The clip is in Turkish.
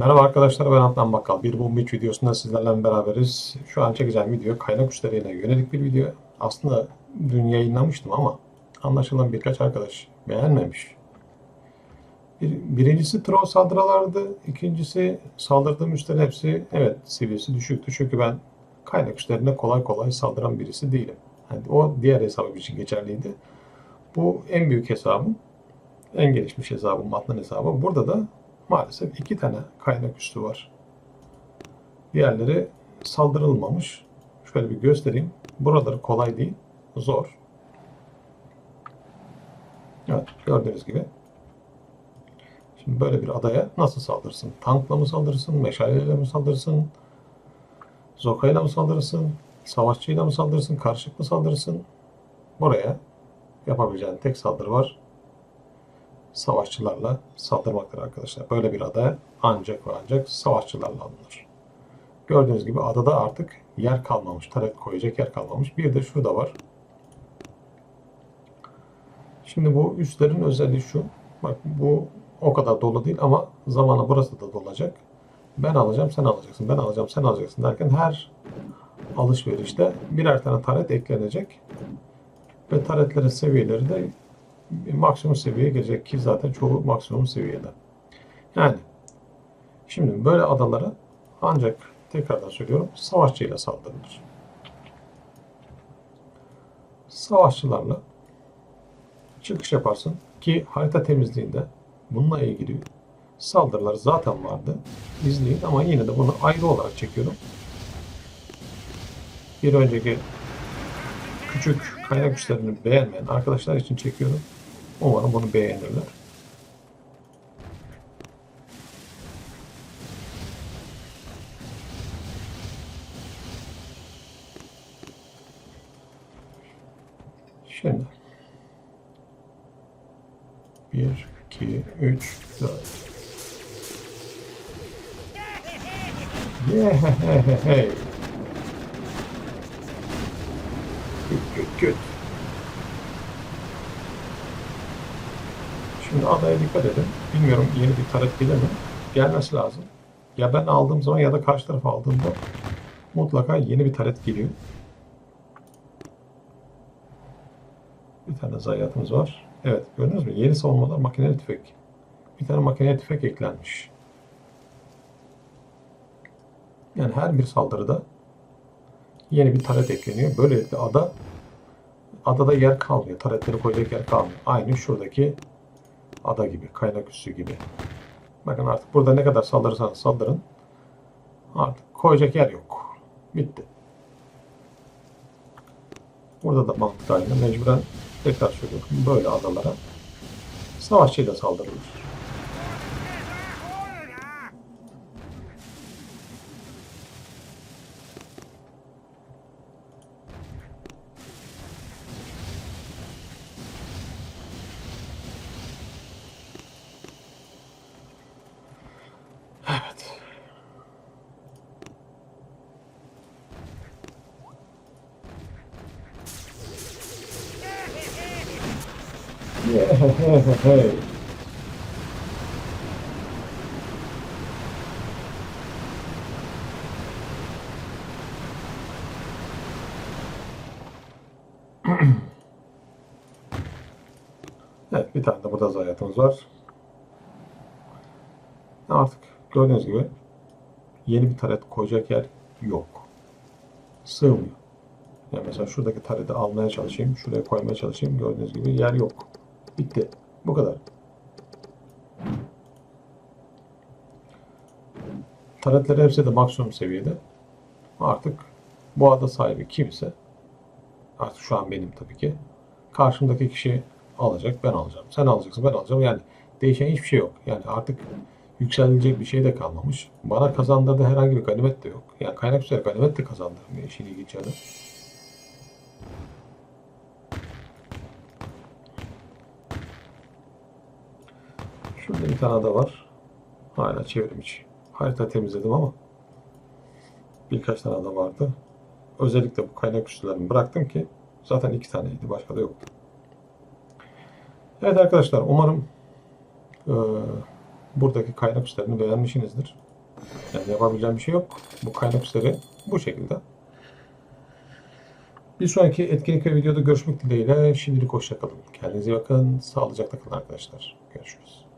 Merhaba arkadaşlar ben Adnan Bakkal. Bir Bombich videosunda sizlerle beraberiz. Şu an çekeceğim video kaynak üstlerine yönelik bir video. Aslında dün yayınlamıştım ama anlaşılan birkaç arkadaş beğenmemiş. Bir, birincisi troll saldırılardı. İkincisi saldırdığım üstlerin hepsi evet seviyesi düşüktü. Çünkü ben kaynak üstlerine kolay kolay saldıran birisi değilim. Yani o diğer hesabım için geçerliydi. Bu en büyük hesabım. En gelişmiş hesabım, Adnan hesabı. Burada da maalesef iki tane kaynak üstü var. Diğerleri saldırılmamış. Şöyle bir göstereyim. Buraları kolay değil, zor. Evet, gördüğünüz gibi. Şimdi böyle bir adaya nasıl saldırırsın? Tankla mı saldırırsın? Meşaleyle mi saldırırsın? Zokayla mı saldırırsın? Savaşçıyla mı saldırırsın? Karışık mı saldırırsın? Buraya yapabileceğin tek saldırı var savaşçılarla saldırmaktır arkadaşlar. Böyle bir adaya ancak ve ancak savaşçılarla alınır. Gördüğünüz gibi adada artık yer kalmamış. Taret koyacak yer kalmamış. Bir de şurada var. Şimdi bu üstlerin özelliği şu. Bak bu o kadar dolu değil ama zamanla burası da dolacak. Ben alacağım sen alacaksın. Ben alacağım sen alacaksın derken her alışverişte birer tane taret eklenecek. Ve taretlerin seviyeleri de maksimum seviyeye gelecek ki zaten çoğu maksimum seviyede. Yani şimdi böyle adalara ancak tekrardan söylüyorum savaşçıyla saldırılır. Savaşçılarla çıkış yaparsın ki harita temizliğinde bununla ilgili saldırılar zaten vardı. İzleyin ama yine de bunu ayrı olarak çekiyorum. Bir önceki küçük kaynak güçlerini beğenmeyen arkadaşlar için çekiyorum. Umarım bunu beğenirler. Şimdi bir, iki, üç, dört. Yehehehe. Güt güt güt. Şimdi adaya dikkat edin. Bilmiyorum yeni bir taret gelir mi? Gelmesi lazım. Ya ben aldığım zaman ya da karşı taraf aldığımda mutlaka yeni bir taret geliyor. Bir tane zayiatımız var. Evet gördünüz mü? Yeni savunmalar makineli tüfek. Bir tane makineli tüfek eklenmiş. Yani her bir saldırıda yeni bir taret ekleniyor. Böylelikle ada adada yer kalmıyor. Taretleri koyacak yer kalmıyor. Aynı şuradaki ada gibi, kaynak üssü gibi. Bakın artık burada ne kadar saldırırsanız saldırın. Artık koyacak yer yok. Bitti. Burada da mantık aynı. Mecburen tekrar söylüyorum. Böyle adalara savaşçıyla saldırılır. Yehehehe. Evet, bir tane de burada zayiatımız var. Artık gördüğünüz gibi yeni bir taret koyacak yer yok. Sığmıyor. Yani mesela şuradaki tareti almaya çalışayım, şuraya koymaya çalışayım. Gördüğünüz gibi yer yok. Bitti. Bu kadar. Taretleri hepsi de maksimum seviyede. Artık bu ada sahibi kimse artık şu an benim tabii ki karşımdaki kişi alacak ben alacağım. Sen alacaksın ben alacağım. Yani değişen hiçbir şey yok. Yani artık yükselilecek bir şey de kalmamış. Bana kazandırdığı herhangi bir ganimet de yok. Yani kaynak üzere ganimet de kazandırmıyor işin ilginç. Şurada bir tane ada var. Hala çevrim içi. Harita temizledim ama birkaç tane ada vardı. Özellikle bu kaynak üstlerini bıraktım ki zaten iki taneydi. Başka da yoktu. Evet arkadaşlar umarım eee buradaki kaynak üstlerini beğenmişsinizdir. Yani yapabileceğim bir şey yok. Bu kaynak üstleri bu şekilde. Bir sonraki etkinlik ve videoda görüşmek dileğiyle şimdilik hoşçakalın. Kendinize bakın. Sağlıcakla kalın arkadaşlar. Görüşürüz.